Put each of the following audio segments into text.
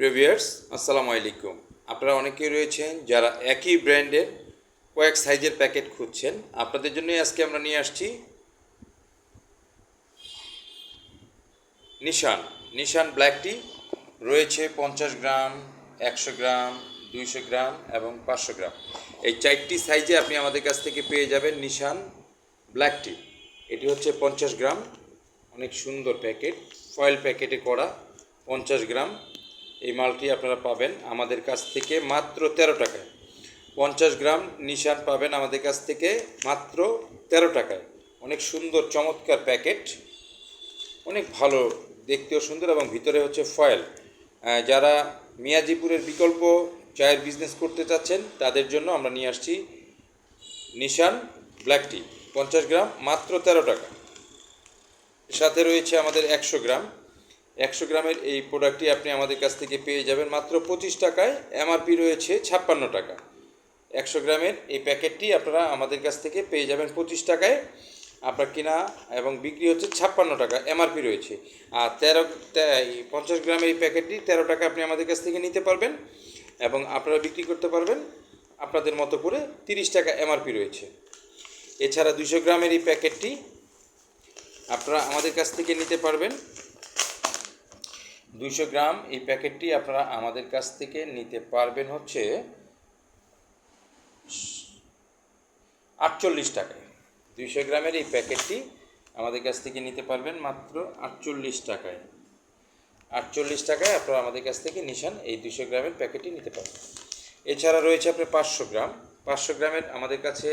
প্রিভিয়ার্স আসসালামু আলাইকুম। আপনারা অনেকেই রয়েছেন যারা একই ব্র্যান্ডের কয়েক সাইজের প্যাকেট খুঁজছেন। আপনাদের জন্যই আজকে আমরা নিয়ে আসছি নিশান। নিশান ব্ল্যাক টি রয়েছে পঞ্চাশ গ্রাম, একশো গ্রাম, দুইশো গ্রাম এবং পাঁচশো গ্রাম। এই চারটি সাইজে আপনি আমাদের কাছ থেকে পেয়ে যাবেন নিশান ব্ল্যাক টি এটি হচ্ছে পঞ্চাশ গ্রাম, অনেক সুন্দর প্যাকেট। ফয়েল প্যাকেটে করা পঞ্চাশ গ্রাম। এই মালটি আপনারা পাবেন আমাদের কাছ থেকে মাত্র তেরো টাকায়। পঞ্চাশ গ্রাম নিশান পাবেন আমাদের কাছ থেকে মাত্র তেরো টাকায়। অনেক সুন্দর, চমৎকার প্যাকেট। অনেক ভালো, দেখতেও সুন্দর এবং ভিতরে হচ্ছে ফয়েল। যারা মিয়াজিপুরের বিকল্প চায়ের বিজনেস করতে চাচ্ছেন, তাদের জন্য আমরা নিয়ে আসছি নিশান ব্ল্যাক টি পঞ্চাশ গ্রাম মাত্র তেরো টাকা। সাথে রয়েছে আমাদের একশো গ্রাম একশো গ্রামের এই প্রোডাক্টটি আপনি আমাদের কাছ থেকে পেয়ে যাবেন। মাত্র পঁচিশ টাকায় এমআরপি রয়েছে ছাপ্পান্ন টাকা। একশো গ্রামের এই প্যাকেটটি আপনারা আমাদের কাছ থেকে পেয়ে যাবেন পঁচিশ টাকায়। আপনার কিনা এবং বিক্রি হচ্ছে ছাপ্পান্ন টাকা এমআরপি রয়েছে। আর তেরো পঞ্চাশ গ্রামের এই প্যাকেটটি তেরো টাকা আপনি আমাদের কাছ থেকে নিতে পারবেন এবং আপনারা বিক্রি করতে পারবেন। আপনাদের মতো করে তিরিশ টাকা এমআরপি রয়েছে। এছাড়া দুশো গ্রামের এই প্যাকেটটি আপনারা আমাদের কাছ থেকে নিতে পারবেন। দুইশো গ্রাম এই প্যাকেটটি আপনারা আমাদের কাছ থেকে নিতে পারবেন হচ্ছে আটচল্লিশ টাকায়। দুইশো গ্রামের এই প্যাকেটটি আমাদের কাছ থেকে নিতে পারবেন মাত্র আটচল্লিশ টাকায়। আটচল্লিশ টাকায় আপনারা আমাদের কাছ থেকে নিশান এই দুশো গ্রামের প্যাকেটটি নিতে পারবেন। এছাড়া রয়েছে আপনার পাঁচশো গ্রাম। পাঁচশো গ্রামের আমাদের কাছে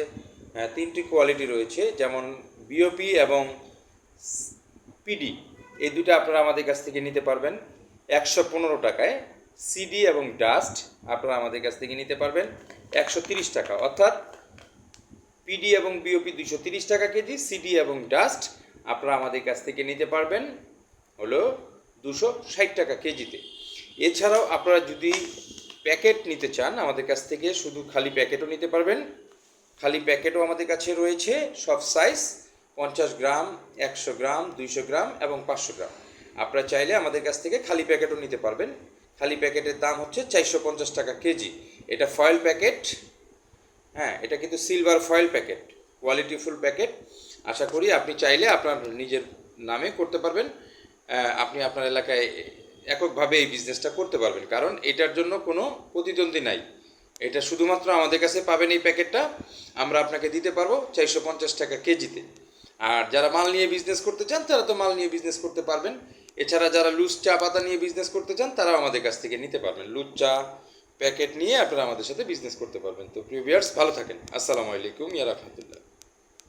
তিনটি কোয়ালিটি রয়েছে, যেমন বিওপি এবং পিডি। এই দুটো আপনারা আমাদের কাছ থেকে নিতে পারবেন। একশো পনেরো টাকায় সিডি এবং ডাস্ট আপনারা আমাদের কাছ থেকে নিতে পারবেন। একশো তিরিশ টাকা, অর্থাৎ পিডি এবং বিওপি দুশো তিরিশ টাকা কেজি, সিডি এবং ডাস্ট আপনারা আমাদের কাছ থেকে নিতে পারবেন হলো দুশো ষাট টাকা কেজিতে। এছাড়াও আপনারা যদি প্যাকেট নিতে চান আমাদের কাছ থেকে, শুধু খালি প্যাকেটও নিতে পারবেন। খালি প্যাকেটও আমাদের কাছে রয়েছে, সব সাইজ। পঞ্চাশ গ্রাম, একশো গ্রাম, দুইশো গ্রাম এবং পাঁচশো গ্রাম। আপনারা চাইলে আমাদের কাছ থেকে খালি প্যাকেটও নিতে পারবেন। খালি প্যাকেটের দাম হচ্ছে চারশো পঞ্চাশ টাকা কেজি। এটা ফয়েল প্যাকেট হ্যাঁ এটা কিন্তু silver foil packet qualityful packet আশা করি আপনি চাইলে আপনার নিজের নামে করতে পারবেন। আপনি আপনার এলাকায় এককভাবে এই বিজনেসটা করতে পারবেন। কারণ এটার জন্য কোনো প্রতিদ্বন্দ্বী নাই। এটা শুধুমাত্র আমাদের কাছে পাবেন এই প্যাকেটটা আমরা আপনাকে দিতে পারব চারশো পঞ্চাশ টাকা কেজিতে। আর যারা মাল নিয়ে বিজনেস করতে চান, তারা তো মাল নিয়ে বিজনেস করতে পারবেন। এছাড়া যারা লুজ চা পাতা নিয়ে বিজনেস করতে চান, তারাও আমাদের কাছ থেকে নিতে পারবেন। লুজ চা প্যাকেট নিয়ে আপনারা আমাদের সাথে বিজনেস করতে পারবেন। তো প্রিভিয়ার্স ভালো থাকেন। আসসালামু আলাইকুম ইয়া রাহমাতুল্লাহ।